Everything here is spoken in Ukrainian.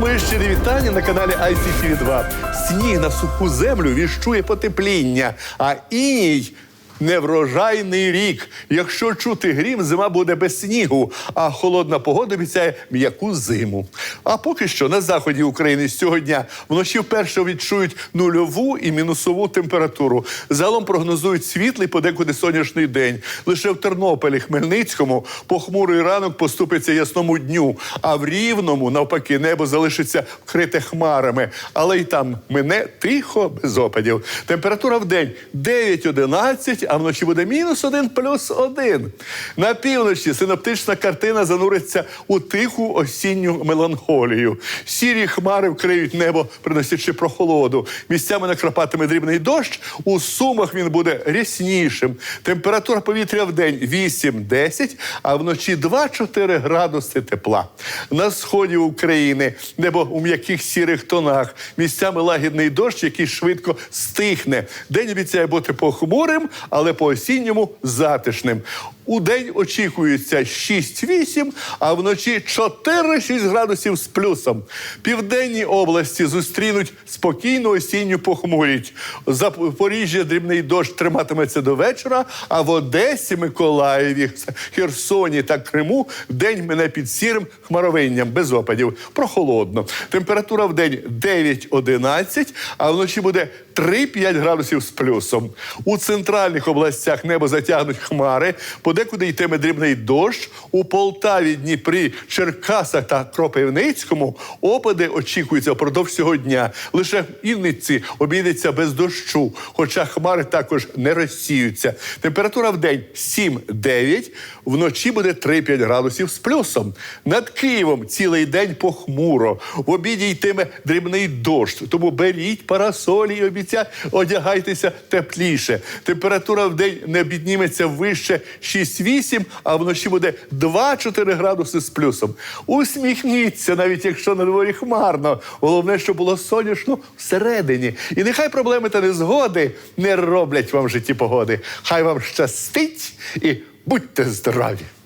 Мої щирі вітання на каналі ICTV 2 Сніг на суху землю віщує потепління, а іній неврожайний рік. Якщо чути грім, зима буде без снігу, а холодна погода обіцяє м'яку зиму. А поки що на заході України з цього дня вночі вперше відчують нульову і мінусову температуру. Загалом прогнозують світлий подекуди сонячний день. Лише в Тернополі, Хмельницькому похмурий ранок поступиться ясному дню, а в Рівному, навпаки, небо залишиться вкрите хмарами. Але й там мине тихо, без опадів. Температура в день 9-11, а вночі буде мінус 1 плюс 1. На півночі синоптична картина зануриться у тиху осінню меланхолію. Сірі хмари вкриють небо, приносячи прохолоду. Місцями накрапатиме дрібний дощ. У сумах він буде ряснішим. Температура повітря в день 8-10, а вночі 2-4 градуси тепла. На сході України небо у м'яких сірих тонах. Місцями лагідний дощ, який швидко стихне. День обіцяє бути похмурим, але по осінньому затишним. У день очікується 6-8, а вночі 4-6 градусів з плюсом. Південні області зустрінуть спокійну осінню похмурість. Запоріжжя дрібний дощ триматиметься до вечора, а в Одесі, Миколаєві, Херсоні та Криму день мене під сірим хмаровинням, без опадів. Прохолодно. Температура в день 9-11, а вночі буде 3-5 градусів з плюсом. У центральних областях небо затягнуть хмари, подекуди йтиме дрібний дощ. У Полтаві, Дніпрі, Черкасах та Кропивницькому опади очікуються впродовж цього дня. Лише в Інниці обійдеться без дощу, хоча хмари також не розсіються. Температура в день 7-9, вночі буде 3-5 градусів з плюсом. Над Києвом цілий день похмуро. В обіді йтиме дрібний дощ, тому беріть парасолі і обіця, одягайтеся тепліше. Температура в день не підніметься вище 6-8, а вночі буде 2-4 градуси з плюсом. Усміхніться, навіть якщо на дворі хмарно. Головне, щоб було сонячно всередині. І нехай проблеми та незгоди не роблять вам в житті погоди. Хай вам щастить і будьте здорові!